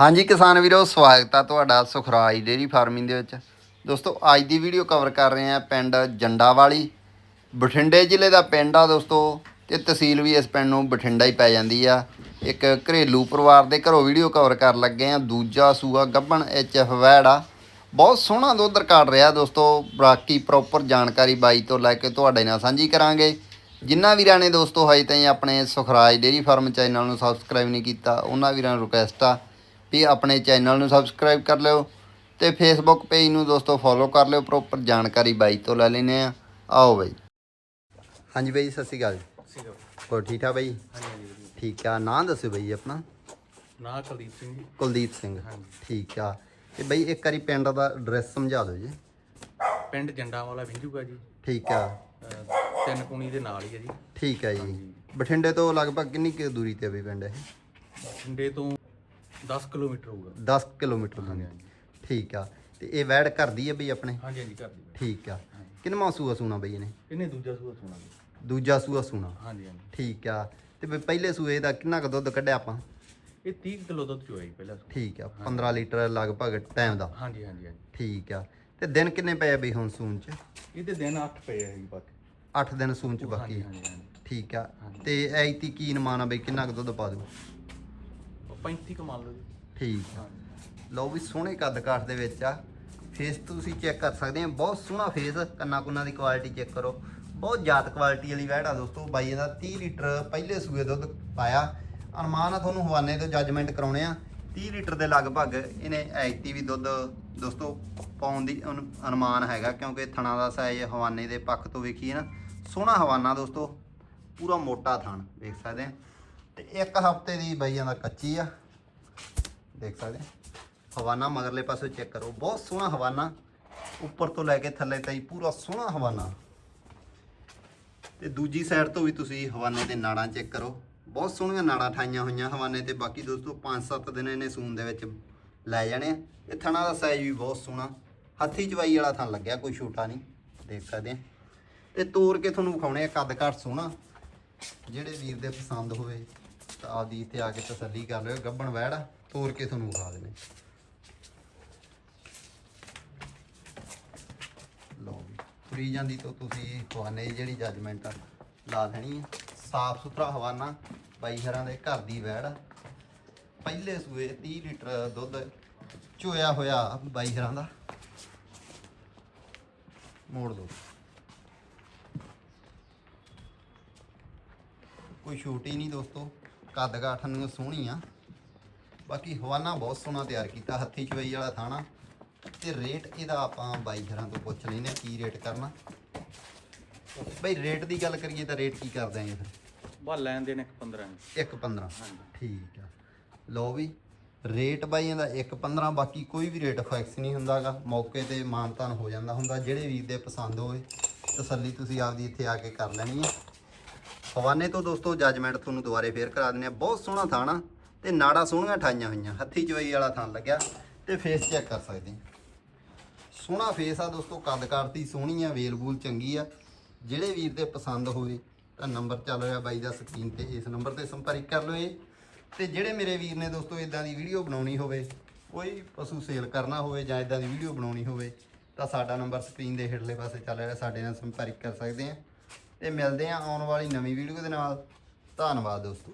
ਹਾਂਜੀ ਕਿਸਾਨ ਵੀਰੋ, ਸਵਾਗਤ ਆ ਤੁਹਾਡਾ ਸੁਖਰਾਜ ਡੇਰੀ ਫਾਰਮਿੰਗ ਦੇ ਵਿੱਚ। ਦੋਸਤੋ, ਅੱਜ ਦੀ ਵੀਡੀਓ ਕਵਰ ਕਰ ਰਹੇ ਆ ਪਿੰਡ ਜੰਡਾਵਾਲੀ। ਬਠਿੰਡੇ ਜ਼ਿਲ੍ਹੇ ਦਾ ਪਿੰਡ ਆ ਦੋਸਤੋ ਤੇ ਤਹਿਸੀਲ ਵੀ ਇਸ ਪਿੰਡ ਨੂੰ ਬਠਿੰਡਾ ਹੀ ਪੈ ਜਾਂਦੀ ਆ। ਇੱਕ ਘਰੇਲੂ ਪਰਿਵਾਰ ਦੇ ਘਰੋਂ ਵੀਡੀਓ ਕਵਰ ਕਰਨ ਲੱਗੇ ਆ। ਦੂਜਾ ਸੂਆ ਗੱਬਣ ਐਚ ਐਫ ਵੈੜ ਆ। ਬਹੁਤ ਸੋਹਣਾ ਦੁੱਧ ਰਿਕਾਰਡ ਰਿਹਾ ਦੋਸਤੋ। ਬਾਕੀ ਪ੍ਰੋਪਰ ਜਾਣਕਾਰੀ ਬਾਈ ਤੋਂ ਲੈ ਕੇ ਤੁਹਾਡੇ ਨਾਲ ਸਾਂਝੀ ਕਰਾਂਗੇ। ਜਿਨ੍ਹਾਂ ਵੀਰਾਂ ਨੇ ਦੋਸਤੋ ਹਜੇ ਤਾਈਂ ਆਪਣੇ ਸੁਖਰਾਜ ਡੇਰੀ ਫਾਰਮ ਚੈਨਲ ਨੂੰ ਸਬਸਕ੍ਰਾਈਬ ਨਹੀਂ ਕੀਤਾ, ਉਹਨਾਂ ਵੀਰਾਂ ਨੂੰ ਰਿਕੁਐਸਟ ਆ ਵੀ ਆਪਣੇ ਚੈਨਲ ਨੂੰ ਸਬਸਕ੍ਰਾਈਬ ਕਰ ਲਿਓ ਤੇ ਫੇਸਬੁੱਕ ਪੇਜ ਨੂੰ ਦੋਸਤੋ ਫੋਲੋ ਕਰ ਲਿਓ ਪ੍ਰੋਪਰ ਜਾਣਕਾਰੀ ਬਾਈ ਤੋਂ ਲੈ ਲੈਨੇ ਆ ਆਓ ਬਾਈ। ਹਾਂਜੀ ਬਾਈ ਸਤਿ ਸ਼੍ਰੀ ਅਕਾਲ। ਹੋਰ ਠੀਕ ਠਾਕ ਬਾਈ। ਠੀਕ ਆ। ਨਾਂ ਦੱਸਿਓ ਬਾਈ ਆਪਣਾ। ਨਾਂ ਕੁਲਦੀਪ ਸਿੰਘ ਜੀ। ਕੁਲਦੀਪ ਸਿੰਘ। ਹਾਂਜੀ। ਠੀਕ ਆ। ਤੇ ਬਾਈ ਇੱਕ ਵਾਰੀ ਪਿੰਡ ਦਾ ਐਡਰੈਸ ਸਮਝਾ ਦਿਓ ਜੀ। ਪਿੰਡ ਜੰਡਾ ਵਾਲਾ ਵਿੰਜੂਗਾ ਜੀ। ਠੀਕ ਆ। ਅਹ ਤਿੰਨ ਕੁਣੀ ਦੇ ਨਾਲ ਹੀ ਹੈ ਜੀ। ਠੀਕ ਆ ਜੀ। ਬਠਿੰਡੇ ਤੋਂ ਲਗਭਗ ਕਿੰਨੀ ਕੁ ਦੂਰੀ ਤੇ ਆ ਬਈ ਪਿੰਡ ਇਹ? ਬਠਿੰਡੇ ਤੋਂ 10 ਕਿਲੋਮੀਟਰ ਹੋਊਗਾ। 10 ਕਿਲੋਮੀਟਰ ਦੂਰੀ ਠੀਕ ਆ। ਤੇ ਇਹ ਵੈੜ ਘਰ ਦੀ ਹੈ ਬਈ ਆਪਣੇ? ਹਾਂਜੀ ਹਾਂਜੀ ਘਰ ਦੀ ਠੀਕ ਆ। ਕਿੰਨਵਾਂ ਸੂਆ ਸੂਣਾ ਬਈ ਇਹਨੇ? ਇਹਨੇ ਦੂਜਾ ਸੂਆ ਸੁਣਾ ਦੂਜਾ ਸੂਆ ਸੂਣਾ। ਹਾਂਜੀ ਹਾਂਜੀ। ਠੀਕ ਆ। ਤੇ ਬਈ ਪਹਿਲੇ ਸੂਏ ਦਾ ਕਿੰਨਾ ਕੁ ਦੁੱਧ ਕੱਢਿਆ ਆਪਾਂ? ਇਹ 30 ਕਿਲੋ ਦੁੱਧ ਚੋਇਆ ਜੀ ਪਹਿਲਾ ਸੂਆ। ਠੀਕ ਆ। 15 ਲੀਟਰ ਲਗਭਗ ਟਾਈਮ ਦਾ। ਹਾਂਜੀ ਹਾਂਜੀ ਹਾਂਜੀ। ਠੀਕ ਆ। ਤੇ ਦਿਨ ਕਿੰਨੇ ਪਏ ਆ ਬਈ ਹੁਣ ਸੂਣ ਚ? ਇਹਦੇ ਦਿਨ 8 ਪਏ ਆ ਜੀ ਬਾਕੀ। 8 ਦਿਨ ਸੂਣ ਚ ਬਾਕੀ। ਹਾਂਜੀ ਹਾਂਜੀ। ਠੀਕ ਆ। ਤੇ ਐਤੀ ਕੀ ਨਮਾਨਾ ਬਈ ਕਿੰਨਾ ਕੁ ਦੁੱਧ ਪਾ ਦੂ 35 ਕਮਾਲ ਲਓ ਜੀ। ਠੀਕ ਆ। ਲਓ ਵੀ ਸੋਹਣੇ ਕੱਦ ਕਾਠ ਦੇ ਵਿੱਚ ਆ। ਫੇਸ ਤੁਸੀਂ ਚੈੱਕ ਕਰ ਸਕਦੇ ਆ। ਬਹੁਤ ਸੋਹਣਾ ਫੇਸ ਕੰਨਾ ਕੁੰਨਾ ਦੀ ਕੁਆਲਿਟੀ ਚੈੱਕ ਕਰੋ। ਬਹੁਤ ਜਾਤ ਕੁਆਲਿਟੀ ਵਾਲੀ ਵੈੜ ਆ ਦੋਸਤੋ। ਬਾਈ ਇਹਦਾ 30 ਲੀਟਰ ਪਹਿਲੇ ਸੂਏ ਦੁੱਧ ਪਾਇਆ। ਅਨੁਮਾਨ ਆ ਤੁਹਾਨੂੰ ਹਵਾਨੇ ਤੋਂ ਜੱਜਮੈਂਟ ਕਰਾਉਣੇ ਆ। 30 ਲੀਟਰ ਦੇ ਲਗਭਗ ਇਹਨੇ ਐਕਟੀ ਵੀ ਦੁੱਧ ਦੋਸਤੋ ਪਾਉਣ ਦੀ ਅਨੁ- ਅਨੁਮਾਨ ਹੈਗਾ। ਕਿਉਂਕਿ ਥਣਾ ਦਾ ਸਾਈਜ਼ ਹਵਾਨੇ ਦੇ ਪੱਖ ਤੋਂ ਵੇਖੀਏ ਨਾ। ਸੋਹਣਾ ਹਵਾਨਾ ਦੋਸਤੋ। ਪੂਰਾ ਮੋਟਾ ਥਣ ਵੇਖ ਸਕਦੇ ਆ। ਤੇ ਇੱਕ ਹਫ਼ਤੇ ਦੀ ਬਾਈਆਂ ਦਾ ਕੱਚੀ ਆ। ਦੇਖ ਸਕਦੇ ਹਵਾਨਾ ਮਗਰਲੇ ਪਾਸੇ ਚੈੱਕ ਕਰੋ। ਬਹੁਤ ਸੋਹਣਾ ਹਵਾਨਾ। ਉੱਪਰ ਤੋਂ ਲੈ ਕੇ ਥੱਲੇ ਤਾਈ ਪੂਰਾ ਸੋਹਣਾ ਹਵਾਨਾ। ਤੇ ਦੂਜੀ ਸਾਈਡ ਤੋਂ ਵੀ ਤੁਸੀਂ ਹਵਾਨੇ ਦੇ ਨਾੜਾਂ ਚੈੱਕ ਕਰੋ। ਬਹੁਤ ਸੋਹਣੀਆਂ ਨਾੜਾਂ ਠਾਈਆਂ ਹੋਈਆਂ ਹਵਾਨੇ ਤੇ। ਬਾਕੀ ਦੋਸਤੋ 5-7 ਦਿਨ ਇਹਨੇ ਸੂਨ ਦੇ ਵਿੱਚ ਲੈ ਜਾਣੇ ਆ। ਇਹ ਥਣਾ ਦਾ ਸਾਈਜ਼ ਵੀ ਬਹੁਤ ਸੋਹਣਾ। ਹੱਥੀ ਚਵਾਈ ਵਾਲਾ ਥਣ ਲੱਗਿਆ, ਕੋਈ ਛੋਟਾ ਨਹੀਂ। ਦੇਖ ਸਕਦੇ ਆ। ਤੇ ਤੋੜ ਕੇ ਤੁਹਾਨੂੰ ਵਿਖਾਉਣੇ ਆ। ਕੱਦ ਘੱਟ ਸੋਹਣਾ। ਜਿਹੜੇ ਵੀਰ ਦੇ ਪਸੰਦ ਹੋਵੇ। ਆਪਦੀ ਇੱਥੇ ਆ ਕੇ ਤਸੱਲੀ ਕਰ ਲਿਓ ਗੱਬਣ ਵੈੜ ਆ, ਤੋੜ ਕੇ ਤੁਹਾਨੂੰ ਵਿਖਾ ਦੇਣੇ ਲਓ ਵੀ ਤੁਰੀ ਜਾਂਦੀ ਤੋਂ ਤੁਸੀਂ ਹਵਾਨੇ ਜਿਹੜੀ ਜੱਜਮੈਂਟ ਆ ਲਾ ਦੇਣੀ ਹੈ ਸਾਫ਼ ਸੁਥਰਾ ਹਵਾਨਾ ਬਾਈ ਹਰਾਂ ਦੇ ਘਰ ਦੀ ਵੈੜ ਆ। ਪਹਿਲੇ ਸੂਏ 30 ਲੀਟਰ ਦੁੱਧ ਚੋਇਆ ਹੋਇਆ ਬਾਈ ਹਰਾਂ ਦਾ। ਮੋੜ ਦੋ। ਕੋਈ ਛੋਟੀ ਨਹੀਂ ਦੋਸਤੋ। ਕੱਦ ਕਾਠ ਨੂੰ ਸੋਹਣੀ ਆ। ਬਾਕੀ ਹਵਾਨਾ ਬਹੁਤ ਸੋਹਣਾ ਤਿਆਰ ਕੀਤਾ ਹੱਥੀ ਚਵਈ ਵਾਲਾ ਥਾਣਾ। ਤੇ ਰੇਟ ਇਹਦਾ ਆਪਾਂ ਬਾਈ ਘਰਾਂ ਤੋਂ ਪੁੱਛ ਲੈਨੇ ਕੀ ਰੇਟ ਕਰਨਾ। ਬਈ ਰੇਟ ਦੀ ਗੱਲ ਕਰੀਏ ਤਾਂ ਰੇਟ ਕੀ ਕਰ ਦਿਆਂਗੇ ਫਿਰ? ਬਾ ਲੈਣ ਦੇ ਨੇ 15 ਇੱਕ 15 ਹਾਂਜੀ। ਠੀਕ ਆ। ਲਓ ਵੀ ਰੇਟ ਬਾਈ ਇਹਦਾ ਇੱਕ 15 ਬਾਕੀ ਕੋਈ ਵੀ ਰੇਟ ਫਿਕਸ ਨਹੀਂ ਹੁੰਦਾਗਾ। ਮੌਕੇ ਤੇ ਮਾਨਤਾਨ ਹੋ ਜਾਂਦਾ ਹੁੰਦਾ ਜਿਹੜੇ ਵੀਰ ਦੇ ਪਸੰਦ ਹੋਵੇ ਤਸੱਲੀ ਤੁਸੀਂ ਆਪਦੀ ਇੱਥੇ ਆ ਕੇ ਕਰ ਲੈਣੀ ਹੈ ਹਵਾਨੇ ਤੋਂ ਦੋਸਤੋ ਜੱਜਮੈਂਟ ਤੁਹਾਨੂੰ ਦੁਬਾਰੇ ਫੇਰ ਕਰਾ ਦਿੰਦੇ ਆ ਬਹੁਤ ਸੋਹਣਾ ਥਾਣਾ ਤੇ ਨਾੜਾ ਸੋਹਣੀਆਂ ਠਾਈਆਂ ਹੋਈਆਂ। ਹੱਥੀ ਚਵਾਈ ਵਾਲਾ ਥਾਂ ਲੱਗਿਆ, ਤੇ ਫੇਸ ਚੈੱਕ ਕਰ ਸਕਦੇ ਆ ਸੋਹਣਾ ਫੇਸ ਆ ਦੋਸਤੋ ਕੱਦ ਕਰਤੀ ਸੋਹਣੀ ਆ, ਵੇਲ ਵੂਲ ਚੰਗੀ ਆ। ਜਿਹੜੇ ਵੀਰ ਦੇ ਪਸੰਦ ਹੋਵੇ, ਤਾਂ ਨੰਬਰ ਚੱਲ ਰਿਹਾ ਬਾਈ ਦਾ ਸਕਰੀਨ ਤੇ, ਇਸ ਨੰਬਰ ਤੇ ਸੰਪਰਕ ਕਰ ਲਓ ਇਹ। ਤੇ ਜਿਹੜੇ ਮੇਰੇ ਵੀਰ ਨੇ ਦੋਸਤੋ ਇਦਾਂ ਦੀ ਵੀਡੀਓ ਬਣਾਉਣੀ ਹੋਵੇ, ਕੋਈ ਪਸ਼ੂ ਸੇਲ ਕਰਨਾ ਹੋਵੇ ਜਾਂ ਇਦਾਂ ਦੀ ਵੀਡੀਓ ਬਣਾਉਣੀ ਹੋਵੇ, ਤਾਂ ਸਾਡਾ ਨੰਬਰ ਸਕਰੀਨ ਦੇ ਹੇਠਲੇ ਪਾਸੇ ਚੱਲ ਰਿਹਾ, ਸਾਡੇ ਨਾਲ ਸੰਪਰਕ ਕਰ ਸਕਦੇ ਆ ਤੇ ਮਿਲਦੇ ਹਾਂ ਆਉਣ ਵਾਲੀ ਨਵੀਂ ਵੀਡੀਓ ਦੇ ਨਾਲ। ਧੰਨਵਾਦ ਦੋਸਤੋ।